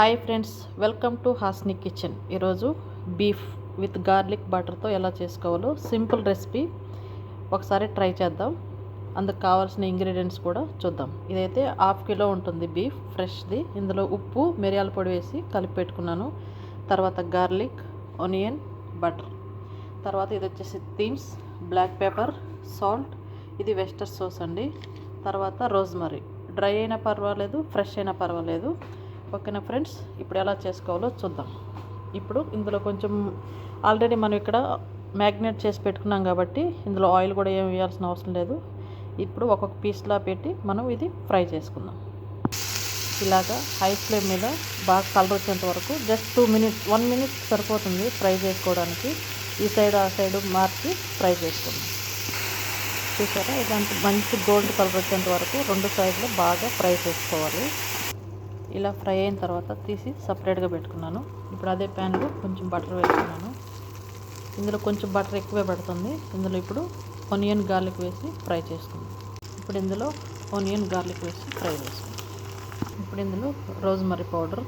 Hi friends welcome to Hasni kitchen. ఈరోజు beef with garlic బటర్తో ఎలా చేసుకోవాలో సింపుల్ రెసిపీ ఒకసారి ట్రై చేద్దాం. అందుకు కావాల్సిన ఇంగ్రీడియంట్స్ కూడా చూద్దాం. ఇదైతే హాఫ్ కిలో ఉంటుంది బీఫ్ ఫ్రెష్ది. ఇందులో ఉప్పు మిరియాల పొడి వేసి కలిపి పెట్టుకున్నాను. తర్వాత గార్లిక్ ఆనియన్ బటర్. తర్వాత ఇది వచ్చేసి థీమ్స్ బ్లాక్ పేపర్ సాల్ట్. ఇది వెస్టర్ సోస్ అండి. తర్వాత రోజ్మరీ. డ్రై అయినా పర్వాలేదు ఫ్రెష్ అయినా పర్వాలేదు. పక్కన ఫ్రెండ్స్ ఇప్పుడు ఎలా చేసుకోవాలో చూద్దాం. ఇప్పుడు ఇందులో కొంచెం ఆల్రెడీ మనం ఇక్కడ మ్యాగ్నేట్ చేసి పెట్టుకున్నాం కాబట్టి ఇందులో ఆయిల్ కూడా ఏం వేయాల్సిన అవసరం లేదు. ఇప్పుడు ఒక్కొక్క పీస్లా పెట్టి మనం ఇది ఫ్రై చేసుకుందాం. ఇలాగా హై ఫ్లేమ్ మీద బాగా కలర్ వచ్చేంత వరకు just two minutes one minute సరిపోతుంది ఫ్రై చేసుకోవడానికి. ఈ సైడ్ ఆ సైడ్ మార్చి ఫ్రై చేసుకుందాం. చూసారా? ఇలాంటి మంచి గోల్డ్ కలర్ వచ్చేంత వరకు రెండు సైడ్లు బాగా ఫ్రై చేసుకోవాలి. ఇలా ఫ్రై అయిన తర్వాత తీసి సపరేట్గా పెట్టుకున్నాను. ఇప్పుడు అదే ప్యాన్లో కొంచెం బటర్ వేసుకున్నాను. ఇందులో కొంచెం బటర్ ఎక్కువే పడుతుంది. ఇందులో ఇప్పుడు ఆనియన్ గార్లిక్ వేసి ఫ్రై చేసుకుందాం. ఇప్పుడు ఇందులో ఆనియన్ గార్లిక్ వేసి ఫ్రై చేసుకుందాం. ఇప్పుడు ఇందులో రోజ్మరీ పౌడర్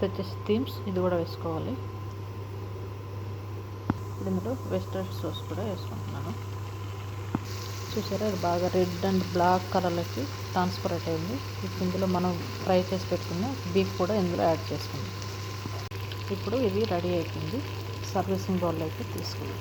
తెచ్చేసి థీమ్స్ ఇది కూడా వేసుకోవాలి. ఇప్పుడు ఇందులో వెస్టర్న్ సోస్ కూడా వేసుకుంటున్నాను. చూసారా? ఇది బాగా రెడ్ అండ్ బ్లాక్ కలర్లకి ట్రాన్స్పరెంట్ అయింది ఇప్పుడు ఇందులో మనం ఫ్రై చేసి పెట్టుకున్న బీఫ్ కూడా ఇందులో యాడ్ చేసుకుందాం. ఇప్పుడు ఇది రెడీ అయిపోయింది. సర్వీసింగ్ బౌల్లోకి తీసుకుందాం.